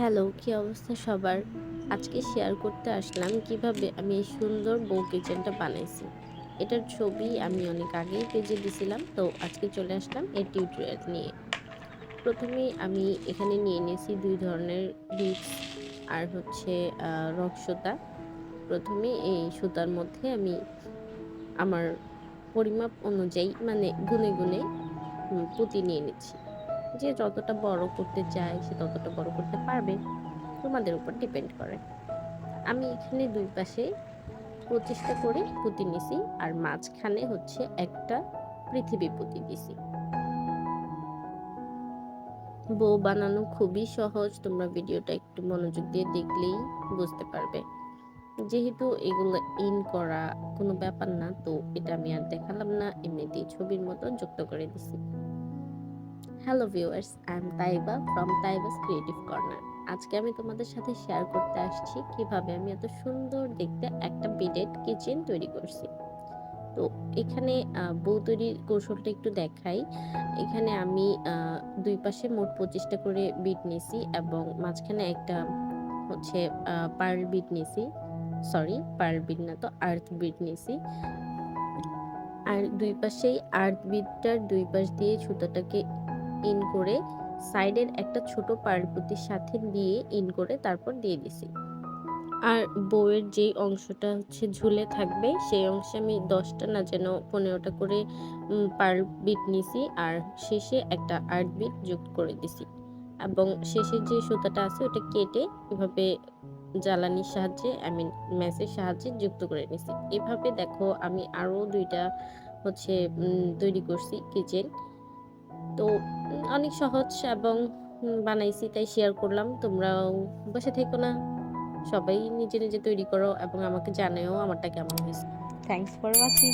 Hello, কি অবস্থা সবার? আজকে শেয়ার করতে আসলাম কীভাবে আমি এই সুন্দর বউ কিচেনটা বানাইছি। এটার ছবি আমি অনেক আগেই পেজে দিছিলাম, তো আজকে চলে আসলাম এর টিউটোরিয়াল নিয়ে। প্রথমেই আমি এখানে নিয়ে নিয়েছি দুই ধরনের বিটস আর হচ্ছে রক সুতা। প্রথমে এই সুতার মধ্যে আমি আমার পরিমাপ অনুযায়ী মানে গুনে গুনে পুঁতি নিয়ে নিচ্ছি। যে যতটা বড় করতে চায়, সে ততটা বড় করতে পারবে। তোমাদের উপর ডিপেন্ড করে। আমি এখানে দুই পাশে পঁচিশটা করে পুঁতি নিছি, আর মাঝখানে হচ্ছে একটা পৃথিবী পুঁতি দিছি। বউ বানানো খুবই সহজ, তোমরা ভিডিওটা একটু মনোযোগ দিয়ে দেখলেই বুঝতে পারবে। যেহেতু এগুলো ইন করা কোনো ব্যাপার না, তো এটা আমি আর দেখালাম না, এমনিতেই ছবির মতো যুক্ত করে দিছি। Hello viewers I am Taiba from Taiba's creative corner আজকে আমি তোমাদের সাথে শেয়ার করতে আসছি কীভাবে আমি এত সুন্দর দেখতে একটা বিডেড কিচেন তৈরি করছি। তো এখানে বউ তৈরির কৌশলটা একটু দেখাই। এখানে আমি দুই পাশে মোট পঁচিশটা করে বিট নিছি এবং মাঝখানে একটা হচ্ছে পার্ল বিট নিছি সরি পার্ল বিট না তো আর্থ বিট নিছি আর দুই পাশেই আর্থ বিটটার দুই পাশ দিয়ে সুতাটাকে ইন করে সাইডের একটা ছোট পাড়পুতির সাথে দিয়ে ইন করে তারপর দিয়ে দিছি। আর বউয়ের যেই অংশটা হচ্ছে ঝুলে থাকবে, সেই অংশে আমি দশটা না যেন পনেরোটা করে পার বিট নিছি আর শেষে একটা আর্ট বিট যুক্ত করে দিছি। এবং শেষের যে সুতাটা আছে ওটা কেটে এভাবে জ্বালানির সাহায্যে, আই মিন ম্যাসের সাহায্যে যুক্ত করে নিছি। এভাবে দেখো আমি আরও দুইটা হচ্ছে তৈরি করছি কিচেন। তো অনেক সহজ এবং বানাইছি, তাই শেয়ার করলাম। তোমরাও বসে থেকো না। সবাই নিজে নিজে তৈরি করো এবং আমাকে জানাও আমারটা কেমন হয়েছে। Thanks for watching